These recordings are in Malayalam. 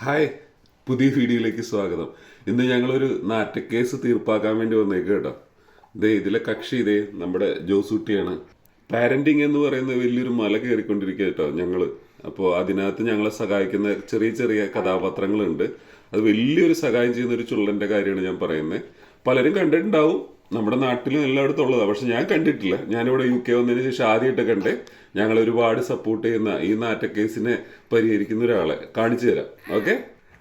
ഹായ് പുതിയ വീഡിയോയിലേക്ക് സ്വാഗതം. ഇന്ന് ഞങ്ങളൊരു നാറ്റക്കേസ് തീർപ്പാക്കാൻ വേണ്ടി വന്നേക്ക് കേട്ടോ. ഇതേ ഇതിലെ കക്ഷി ഇതേ നമ്മുടെ ജോസൂട്ടിയാണ്. പാരന്റിങ് എന്ന് പറയുന്ന വലിയൊരു മല കയറിക്കൊണ്ടിരിക്കുക കേട്ടോ ഞങ്ങൾ അപ്പോൾ അതിനകത്ത് ഞങ്ങളെ സഹായിക്കുന്ന ചെറിയ ചെറിയ കഥാപാത്രങ്ങളുണ്ട്. അത് വലിയൊരു സഹായം ചെയ്യുന്ന ഒരു ചുള്ളന്റെ കാര്യമാണ് ഞാൻ പറയുന്നത് പലരും കണ്ടിട്ടുണ്ടാവും. നമ്മുടെ നാട്ടിൽ എല്ലായിടത്തും ഉള്ളതാണ് പക്ഷെ ഞാൻ കണ്ടിട്ടില്ല. ഞാനിവിടെ യു കെ വന്നതിന് ശേഷം ആദ്യമായിട്ട് കണ്ടേ ഞങ്ങൾ ഒരുപാട് സപ്പോർട്ട് ചെയ്യുന്ന ഈ നാറ്റക്കേസിനെ പരിഹരിക്കുന്ന ഒരാളെ കാണിച്ചു തരാം. ഓക്കെ?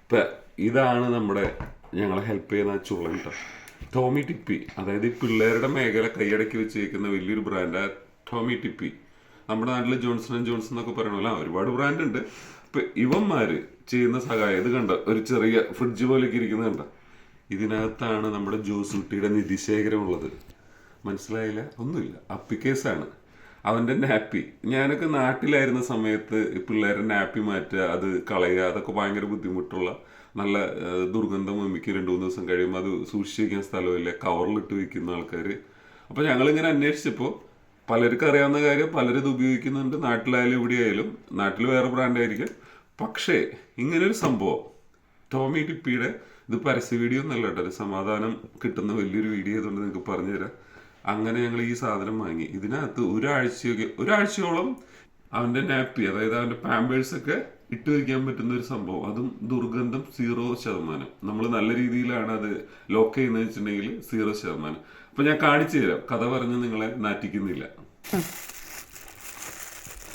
ഇപ്പൊ ഇതാണ് നമ്മുടെ ഞങ്ങളെ ഹെൽപ്പ് ചെയ്യുന്ന ആ ചുള്ളൻ ട്ടോ. ടോമി ടിപ്പി. അതായത് ഈ പിള്ളേരുടെ മേഖല കൈയടക്കി വെച്ചിരിക്കുന്ന വലിയൊരു ബ്രാൻഡാണ് ടോമി ടിപ്പി. നമ്മുടെ നാട്ടിൽ ജോൺസൺ ആൻഡ് ജോൺസൺ എന്നൊക്കെ പറയണല്ലോ ഒരുപാട് ബ്രാൻഡ് ഉണ്ട്. ഇപ്പൊ ഇവന്മാര് ചെയ്യുന്ന സഹായം ഇത് കണ്ട? ഒരു ചെറിയ ഫ്രിഡ്ജ് പോലെയൊക്കെ ഇരിക്കുന്നത് കണ്ട? ഇതിനകത്താണ് നമ്മുടെ ജോസൂട്ടിയുടെ നിധിശേഖരം ഉള്ളത് മനസ്സിലായില്ല? ഒന്നുമില്ല. അപ്പിക്കേസാണ് അവന്റെ നാപ്പി. ഞാനൊക്കെ നാട്ടിലായിരുന്ന സമയത്ത് പിള്ളേരെ നാപ്പി മാറ്റുക അത് കളയുക അതൊക്കെ ഭയങ്കര ബുദ്ധിമുട്ടുള്ള നല്ല ദുർഗന്ധം ഒമിക്ക് രണ്ട് മൂന്ന് ദിവസം കഴിയുമ്പോൾ അത് സൂക്ഷിച്ച് വയ്ക്കാൻ സ്ഥലമില്ല. കവറിലിട്ട് വയ്ക്കുന്ന ആൾക്കാർ അപ്പോൾ ഞങ്ങളിങ്ങനെ അന്വേഷിച്ചപ്പോൾ പലർക്കും അറിയാവുന്ന കാര്യം പലരും ഉപയോഗിക്കുന്നുണ്ട്. നാട്ടിലായാലും ഇവിടെ ആയാലും നാട്ടിൽ വേറെ ബ്രാൻഡായിരിക്കും. പക്ഷേ ഇങ്ങനൊരു സംഭവം. ടോമി ടിപ്പിയുടെ ഇത് പരസ്യ വീഡിയോ ഒന്നല്ല കേട്ടോ. ഒരു സമാധാനം കിട്ടുന്ന വലിയൊരു വീഡിയോ ആയതുകൊണ്ട് നിങ്ങൾക്ക് പറഞ്ഞുതരാം. അങ്ങനെ ഞങ്ങൾ ഈ സാധനം വാങ്ങി. ഇതിനകത്ത് ഒരാഴ്ചയൊക്കെ ഒരാഴ്ചയോളം അവന്റെ നാപ്പി അതായത് അവന്റെ പാമ്പേഴ്സ് ഒക്കെ ഇട്ട് വയ്ക്കാൻ പറ്റുന്ന ഒരു സംഭവം. അതും ദുർഗന്ധം സീറോ ശതമാനം. നമ്മൾ നല്ല രീതിയിലാണ് അത് ലോക്ക് ചെയ്യുന്നത് വെച്ചിട്ടുണ്ടെങ്കിൽ സീറോ ശതമാനം. അപ്പൊ ഞാൻ കാണിച്ചു തരാം. കഥ പറഞ്ഞ് നിങ്ങളെ നാറ്റിക്കുന്നില്ല.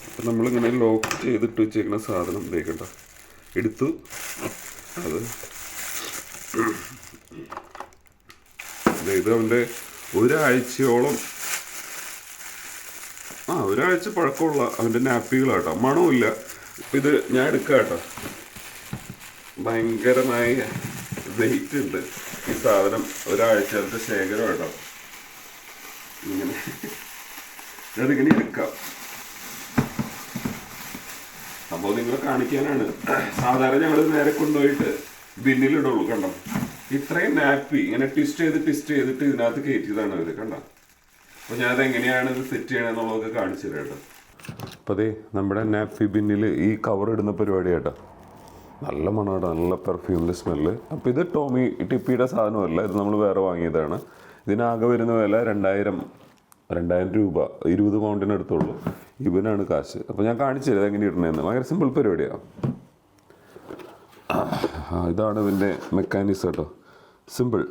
അപ്പം നമ്മളിങ്ങനെ ലോക്ക് ചെയ്തിട്ട് വെച്ചേക്കുന്ന സാധനം ഇതേക്കണ്ട എടുത്തു. അത് ഇത് അവന്റെ ഒരാഴ്ചയോളം ആ ഒരാഴ്ച പഴക്കമുള്ള അവന്റെ നാപ്പികളാട്ടോ. മണമില്ല ഇത് ഞാൻ എടുക്കാം കേട്ടോ ഭയങ്കരമായ വെയിറ്റ് ഉണ്ട് ഈ സാധനം. ഒരാഴ്ചത്തെ ശേഖരം കേട്ടോ ഇങ്ങനെ. ഞാനിങ്ങനെ എടുക്കാം. അപ്പോൾ നിങ്ങളെ കാണിക്കാനാണ്. സാധാരണ ഞങ്ങൾ നേരെ കൊണ്ടുപോയിട്ട് ബിന്നിലിടുള്ളൂ കണ്ടോ? ഇത്രയും നാപ്പി ഇങ്ങനെ ട്വിസ്റ്റ് ചെയ്ത് ട്വിസ്റ്റ് ചെയ്തിട്ട് ഇതിനകത്ത് കയറ്റിയതാണ് ഇത് കണ്ടോ? അപ്പോൾ ഞാനത് എങ്ങനെയാണ് ഇത് സെറ്റ് ചെയ്യണമെന്നുള്ളതൊക്കെ കാണിച്ചു തരാം അപ്പോൾ അതെ നമ്മുടെ നാപ്പി ബിന്നിൽ ഈ കവർ ഇടുന്ന പരിപാടി നല്ല മണമാണ് നല്ല പെർഫ്യൂമിന്റെ സ്മെല്ല് അപ്പോൾ ഇത് ടോമി ടിപ്പിയുടെ സാധനമല്ല ഇത് നമ്മൾ വേറെ വാങ്ങിയതാണ്. ഇതിനാകെ വരുന്ന വില രണ്ടായിരം രണ്ടായിരം രൂപ ഇരുപത് പൗണ്ടിന് അടുത്തുള്ളൂ ഇവനാണ് കാശ്. അപ്പോൾ ഞാൻ കാണിച്ചു തരാം എങ്ങനെ ഇടണേന്ന് ഭയങ്കര സിമ്പിൾ പരിപാടിയാണ് ഇതാണ് ഇതിന്റെ മെക്കാനിസം കേട്ടോ. സിമ്പിൾ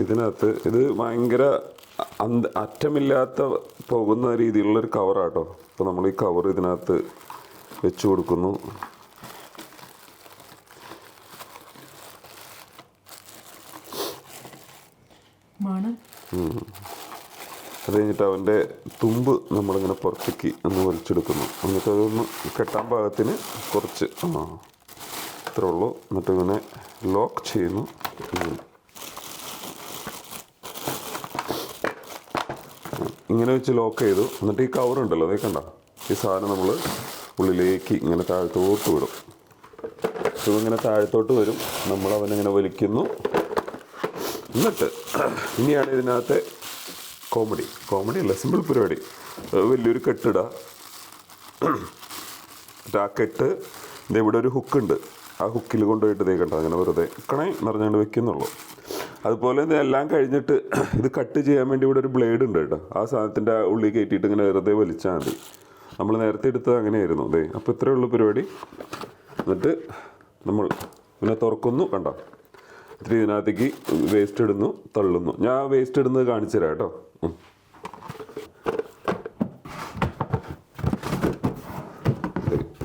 ഇതിനകത്ത് ഇത് ഭയങ്കര അന്ത അറ്റമില്ലാത്ത പോകുന്ന രീതിയിലുള്ളൊരു കവറാട്ടോ അപ്പോൾ നമ്മൾ ഈ കവർ ഇതിനകത്ത് വെച്ച് കൊടുക്കുന്നു. അത് കഴിഞ്ഞിട്ട് അവന്റെ തുമ്പ് നമ്മളിങ്ങനെ പുറത്തേക്ക് ഒന്ന് വലിച്ചെടുക്കുന്നു. എന്നിട്ട് അതൊന്ന് കെട്ടാൻ പാകത്തിന് കുറച്ച് ആ ഇത്രേ ഉള്ളൂ. എന്നിട്ട് ഇങ്ങനെ ലോക്ക് ചെയ്യുന്നു. ഇങ്ങനെ വെച്ച് ലോക്ക് ചെയ്തു. എന്നിട്ട് ഈ കവർ ഉണ്ടല്ലോ അതേ കണ്ട? ഈ സാധനം നമ്മൾ ഉള്ളിലേക്ക് ഇങ്ങനെ താഴത്തോട്ട് വിടും. ഇങ്ങനെ താഴത്തോട്ട് വരും. നമ്മൾ അവനിങ്ങനെ വലിക്കുന്നു. എന്നിട്ട് ഇനിയാണ് ഇതിനകത്തെ കോമഡി. കോമഡി അല്ല സിമ്പിൾ പരിപാടി. വലിയൊരു കെട്ടിട. എന്നിട്ട് ആ കെട്ട് ഇവിടെ ഒരു ഹുക്കുണ്ട് ആ ഹുക്കിൽ കൊണ്ടുപോയിട്ട് തേക്കണ്ട കണ്ടോ അങ്ങനെ വെറുതെ കണേ നിറഞ്ഞുകൊണ്ട് വെക്കുന്നുള്ളൂ. അതുപോലെ ഇതെല്ലാം കഴിഞ്ഞിട്ട് ഇത് കട്ട് ചെയ്യാൻ വേണ്ടി ഇവിടെ ഒരു ബ്ലേഡ് ഉണ്ട് കേട്ടോ. ആ സാധനത്തിന്റെ ഉള്ളിൽ കയറ്റിയിട്ട് ഇങ്ങനെ വെറുതെ വലിച്ചാൽ മതി. നമ്മൾ നേരത്തെ എടുത്തത് അങ്ങനെയായിരുന്നു അതെ അപ്പോൾ ഇത്രയേ ഉള്ളൂ പരിപാടി. എന്നിട്ട് നമ്മൾ പിന്നെ തുറക്കുന്നു കണ്ടോ? എന്നിട്ട് ഇതിനകത്തേക്ക് വേസ്റ്റ് ഇടുന്നു തള്ളുന്നു. ഞാൻ വേസ്റ്റ് ഇടുന്നത് കാണിച്ചു തരാം കേട്ടോ.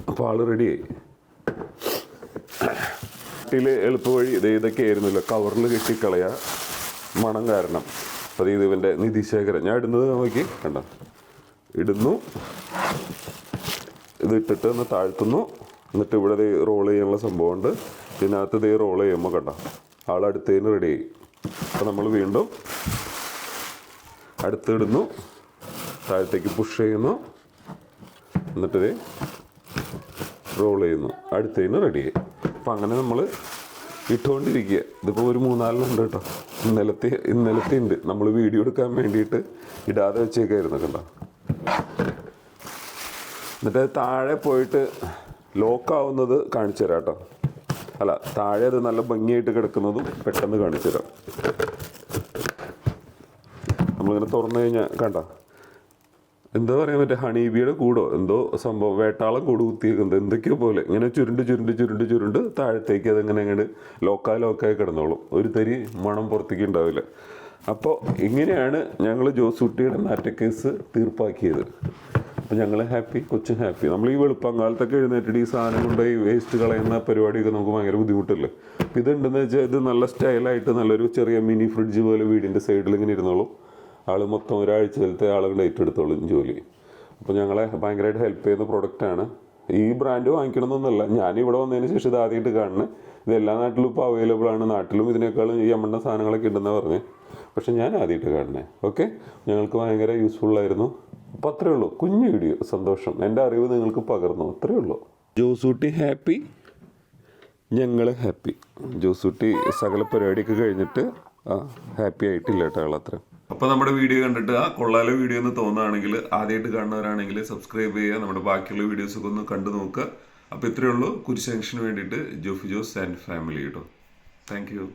അപ്പോൾ ആൾ റെഡിയായി നാട്ടിൽ എളുപ്പവഴി ഇത് ഇതൊക്കെ ആയിരുന്നില്ല. കവറിൽ കെട്ടിക്കളയ മണം കാരണം. അപ്പോൾ ഇത് ഇവന്റെ നിധിശേഖരം ഞാൻ ഇടുന്നത് നോക്കി കണ്ട? ഇടുന്നു. ഇത് ഇട്ടിട്ട് ഒന്ന് താഴ്ത്തുന്നു. എന്നിട്ട് ഇവിടെ റോൾ ചെയ്യാനുള്ള സംഭവമുണ്ട്. ഇതിനകത്ത് ഇത് റോൾ ചെയ്യുമ്പോൾ കണ്ട? ആളടുത്തതിന് റെഡി അപ്പോൾ നമ്മൾ വീണ്ടും അടുത്തിടുന്നു. താഴത്തേക്ക് പുഷ് ചെയ്യുന്നു. എന്നിട്ട് റോൾ ചെയ്യുന്നു. അടുത്തതിന് റെഡിയായി അപ്പം അങ്ങനെ നമ്മൾ ഇട്ടുകൊണ്ടിരിക്കുക ഇതിപ്പോൾ ഒരു മൂന്നാലിനുണ്ട് കേട്ടോ. ഇന്നലത്തെ ഇന്നലത്തെ ഉണ്ട്. നമ്മൾ വീഡിയോ എടുക്കാൻ വേണ്ടിയിട്ട് ഇടാതെ വെച്ചേക്കായിരുന്നു കണ്ടോ എന്നിട്ട് താഴെ പോയിട്ട് ലോക്കാവുന്നത് കാണിച്ചു തരാം കേട്ടോ. അല്ല താഴെ അത് നല്ല ഭംഗിയായിട്ട് കിടക്കുന്നതും പെട്ടെന്ന് കാണിച്ചു തരാം. നമ്മളിങ്ങനെ തുറന്നു കഴിഞ്ഞാൽ കണ്ട? എന്താ പറയാൻ മറ്റേ ഹണീബിയുടെ കൂടോ? എന്തോ സംഭവം വേട്ടാളം കൂട് കുത്തിയേക്കുന്നത് എന്തൊക്കെയോ പോലെ. ഇങ്ങനെ ചുരുണ്ട് ചുരുണ്ട് ചുരുണ്ട് ചുരുണ്ട് താഴത്തേക്ക് അതിങ്ങനെ അങ്ങോട്ട് ലോക്കാ ലോക്കായി കിടന്നോളും. ഒരു തരി മണം പുറത്തേക്ക് ഉണ്ടാവില്ല. അപ്പോൾ ഇങ്ങനെയാണ് ഞങ്ങൾ ജോസൂട്ടിയുടെ നാറ്റക്കേസ് തീർപ്പാക്കിയത്. അപ്പോൾ ഞങ്ങൾ ഹാപ്പി കൊച്ചും ഹാപ്പി നമ്മൾ ഈ വെളുപ്പം കാലത്തൊക്കെ എഴുന്നേറ്റിട്ട് ഈ സാധനം കൊണ്ട് ഈ വേസ്റ്റ് കളയുന്ന പരിപാടിയൊക്കെ നമുക്ക് ഭയങ്കര ബുദ്ധിമുട്ടല്ലേ? അപ്പോൾ ഇതുണ്ടെന്ന് വെച്ചാൽ ഇത് നല്ല സ്റ്റൈലായിട്ട് നല്ലൊരു ചെറിയ മിനി ഫ്രിഡ്ജ് പോലെ വീടിന്റെ സൈഡിൽ ഇങ്ങനെ ഇരുന്നോളും. ആൾ മൊത്തം ഒരാഴ്ചയിലത്തെ ആളുകൾ ഏറ്റെടുത്തോളും ജോലി. അപ്പോൾ ഞങ്ങളെ ഭയങ്കരമായിട്ട് ഹെൽപ്പ് ചെയ്യുന്ന പ്രൊഡക്റ്റാണ് ഈ ബ്രാൻഡ് വാങ്ങിക്കണമെന്നൊന്നുമല്ല ഞാൻ ഇവിടെ വന്നതിന് ശേഷം ഇത് ആദ്യമായിട്ട് കാണുന്നത് ഇത് എല്ലാ നാട്ടിലും ഇപ്പോൾ അവൈലബിൾ ആണ്. നാട്ടിലും ഇതിനേക്കാളും ഈ അമ്മണ്ട സാധനങ്ങളൊക്കെ ഉണ്ടെന്നാണ് പറഞ്ഞത് പക്ഷെ ഞാൻ ആദ്യമായിട്ട് കാണുന്നത് ഓക്കെ ഞങ്ങൾക്ക് ഭയങ്കര യൂസ്ഫുൾ ആയിരുന്നു. അപ്പോൾ അത്രേ ഉള്ളൂ. കുഞ്ഞു വീഡിയോ. സന്തോഷം. എന്റെ അറിവ് നിങ്ങൾക്ക് പകർന്നു. അത്രേ ഉള്ളൂ. ജോസൂട്ടി ഹാപ്പി? ഞങ്ങൾ ഹാപ്പി. ജോസൂട്ടി സകല പരിപാടിയൊക്കെ കഴിഞ്ഞിട്ട് ആ ഹാപ്പി ആയിട്ടില്ല കേട്ടോ ആളത്ര അപ്പോൾ നമ്മുടെ വീഡിയോ കണ്ടിട്ട് ആ കൊള്ളാല വീഡിയോ എന്ന് തോന്നുകയാണെങ്കിൽ ആദ്യമായിട്ട് കാണുന്നവരാണെങ്കിൽ സബ്സ്ക്രൈബ് ചെയ്യുക. നമ്മുടെ ബാക്കിയുള്ള വീഡിയോസൊക്കെ ഒന്ന് കണ്ടു നോക്കുക. അപ്പോൾ ഇത്രയേ ഉള്ളൂ. കുരിശ് ജംഗ്ഷന് വേണ്ടിയിട്ട് ജോഫി ജോസ് ആൻഡ് ഫാമിലി കേട്ടോ താങ്ക് യു